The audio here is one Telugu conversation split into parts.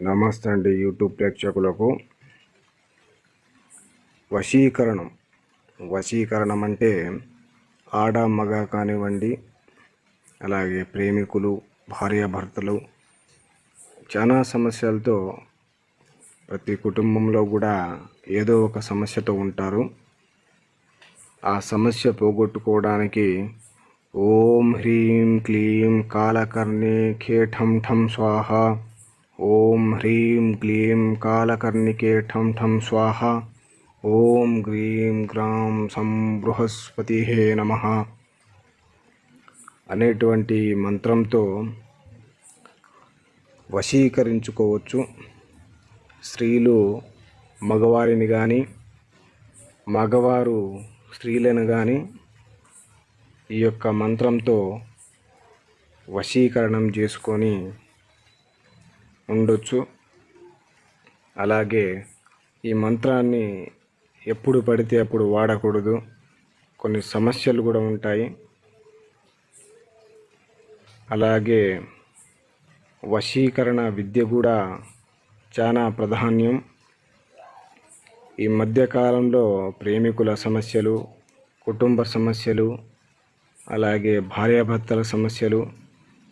నమస్తే అండి యూట్యూబ్ ప్రేక్షకులకు. వశీకరణం. వశీకరణం అంటే ఆడ మగ కానివ్వండి అలాగే ప్రేమికులు భార్యాభర్తలు చాలా సమస్యలతో ప్రతి కుటుంబంలో కూడా ఏదో ఒక సమస్యతో ఉంటారు. ఆ సమస్య పోగొట్టుకోవడానికి ఓం హ్రీం క్లీం కాలకర్ణి ఖేఠం ఠం స్వాహ ఓం హ్రీం క్లీం కాలకర్ణికే ఠం ఠం స్వాహ. ఓం గ్రీం గ్రాం సం బృహస్పతి నమ. అనేటువంటి మంత్రంతో వశీకరించుకోవచ్చు. స్త్రీలు మగవారిని కానీ మగవారు స్త్రీలను కానీ ఈ యొక్క మంత్రంతో వశీకరణం చేసుకొని ఉండొచ్చు. అలాగే ఈ మంత్రాన్ని ఎప్పుడు పడితే అప్పుడు వాడకూడదు. కొన్ని సమస్యలు కూడా ఉంటాయి. అలాగే వశీకరణ విద్య కూడా చాలా ప్రాధాన్యం. ఈ మధ్యకాలంలో ప్రేమికుల సమస్యలు కుటుంబ సమస్యలు అలాగే భార్యాభర్తల సమస్యలు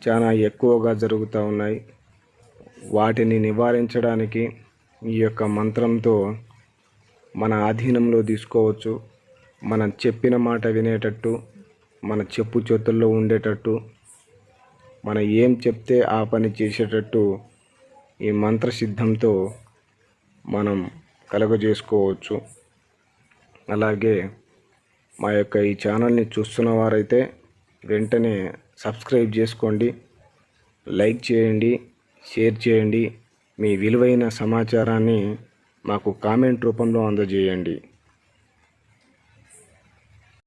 చాలా ఎక్కువగా జరుగుతూ ఉన్నాయి. వాటిని నివారించడానికి ఈ యొక్క మంత్రంతో మన ఆధీనంలో తీసుకోవచ్చు. మనం చెప్పిన మాట వినేటట్టు మన చెప్పు చేతుల్లో ఉండేటట్టు మనం ఏం చెప్తే ఆ పని చేసేటట్టు ఈ మంత్రసిద్ధంతో మనం కలుగజేసుకోవచ్చు. అలాగే మా యొక్క ఈ ఛానల్ని చూస్తున్న వారైతే వెంటనే సబ్స్క్రైబ్ చేసుకోండి. లైక్ చేయండి. షేర్ చేయండి. మీ విలువైన సమాచారాన్ని మాకు కామెంట్ రూపంలో అందజేయండి.